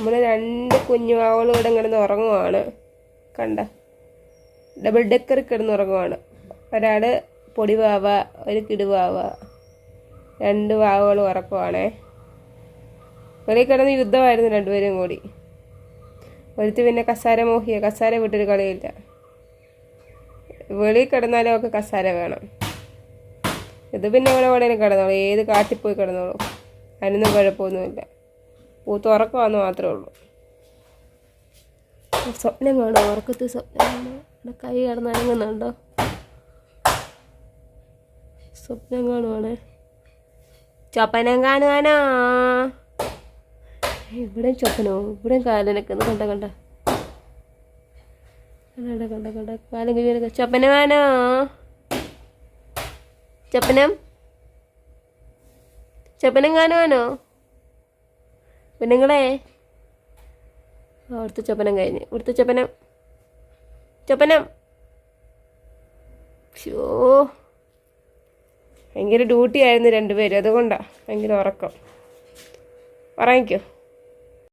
നമ്മൾ രണ്ട് കുഞ്ഞു വാവകളും ഇവിടെ കിടന്ന് ഉറങ്ങുവാണ്. കണ്ട? ഡബിൾ ഡെക്കർ കിടന്ന് ഉറങ്ങുവാണ്. ഒരാൾ പൊടിവാവ ഒരു കിടുവാവ രണ്ട് വാവകളും ഉറക്കമാണേ വെളിയിൽ കിടന്ന് യുദ്ധമായിരുന്നു രണ്ടുപേരും കൂടി. ഒരുത്തി പിന്നെ കസാര മോഹിയ. കസാര വിട്ടൊരു കളിയില്ല. വെളിയിൽ കിടന്നാലും ഒക്കെ കസാര വേണം. ഇത് പിന്നെ ഇവിടെ എവിടെയും കിടന്നോളൂ. ഏത് കാട്ടിൽ പോയി കിടന്നോളൂ. അതിനൊന്നും കുഴപ്പമൊന്നുമില്ല. പൂത്ത് തുറക്കുവാന്ന് മാത്രമേ ഉള്ളൂ. സ്വപ്നം കാണോ ഉറക്കത്തിൽ സ്വപ്നം കാണോ കൈ കടന്നിറങ്ങുന്നുണ്ടോ? സ്വപ്നം കാണുവാണ്. ചൊപ്പനം കാണുവാനാ ഇവിടെ ചൊപ്പനോ ഇവിടെ കാലനക്കുന്നു കണ്ട കണ്ട? കണ്ട കണ്ട കണ്ട കാലം കഴിയാനൊക്കെ ചൊപ്പനവാനോ ചപ്പനം ചപ്പനം കാണുവാനോ പെണ്ണുങ്ങളെ. അവിടുത്തെ ചപ്പനം കഴിഞ്ഞ്. ഇവിടുത്തെ ചപ്പനം. ചപ്പനം. ഷോ ഭയങ്കര ഡ്യൂട്ടി ആയിരുന്നു രണ്ടുപേരും. അതുകൊണ്ടാണ് ഭയങ്കര ഉറക്കം. ഉറങ്ങിക്കോ?